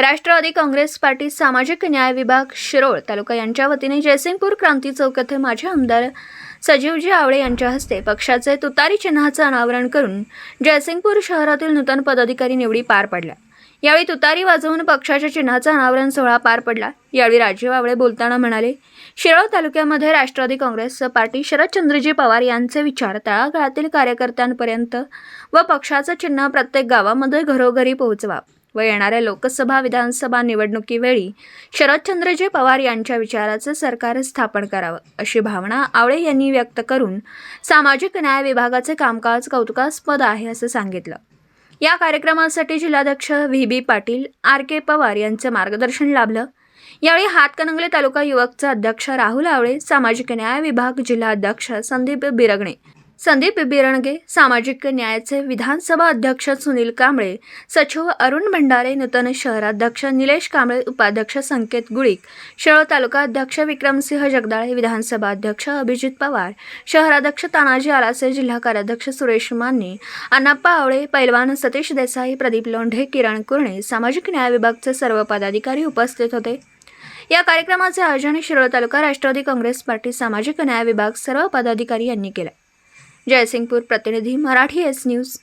Rashtrawadi Congress party सामाजिक न्याय विभाग शिरोळ तालुका यांच्या वतीने जयसिंगपूर क्रांती चौक येथे माजी आमदार सजीवजी आवळे यांच्या हस्ते पक्षाचे तुतारी चिन्हाचं अनावरण करून जयसिंगपूर शहरातील नूतन पदाधिकारी निवडी पार पडल्या. यावेळी तुतारी वाजवून पक्षाच्या चिन्हाचा अनावरण सोहळा पार पडला. यावेळी राजीव आवळे बोलताना म्हणाले शिरोळ तालुक्यामध्ये राष्ट्रवादी काँग्रेस पार्टी शरदचंद्रजी पवार यांचे विचार तळागाळातील कार्यकर्त्यांपर्यंत व पक्षाचं चिन्ह प्रत्येक गावामध्ये घरोघरी पोहोचवा. व येणाऱ्या लोकसभा विधानसभा निवडणुकीवेळी शरदचंद्रजी पवार यांच्या विचाराचं सरकार स्थापन करावं अशी भावना आवळे यांनी व्यक्त करून सामाजिक न्याय विभागाचे कामकाज कौतुकास्पद आहे असं सांगितलं. या कार्यक्रमासाठी जिल्हाध्यक्ष V B Patil R K Pawar यांचं मार्गदर्शन लाभलं. यावेळी हातकणंगले तालुका युवकचे अध्यक्ष राहुल आवळे सामाजिक न्याय विभाग जिल्हा अध्यक्ष संदीप बिरगणे संदीप बिरणगे सामाजिक न्यायाचे विधानसभा अध्यक्ष सुनील कांबळे सचिव अरुण भंडारे नूतन शहराध्यक्ष निलेश कांबळे उपाध्यक्ष संकेत गुळीक शिरोळ तालुका अध्यक्ष विक्रमसिंह जगदाळे विधानसभा अध्यक्ष अभिजित पवार शहराध्यक्ष तानाजी आलासे जिल्हा कार्याध्यक्ष सुरेश माने अनाप्पा आवळे पैलवान सतीश देसाई प्रदीप लोंढे किरण कुरणे सामाजिक न्याय विभागचे सर्व पदाधिकारी उपस्थित होते. या कार्यक्रमाचे आयोजन शिरोळ तालुका राष्ट्रवादी काँग्रेस पार्टी सामाजिक न्याय विभाग सर्व पदाधिकारी यांनी केलं. जयसिंगपूर प्रतिनिधी मराठी एस न्यूज.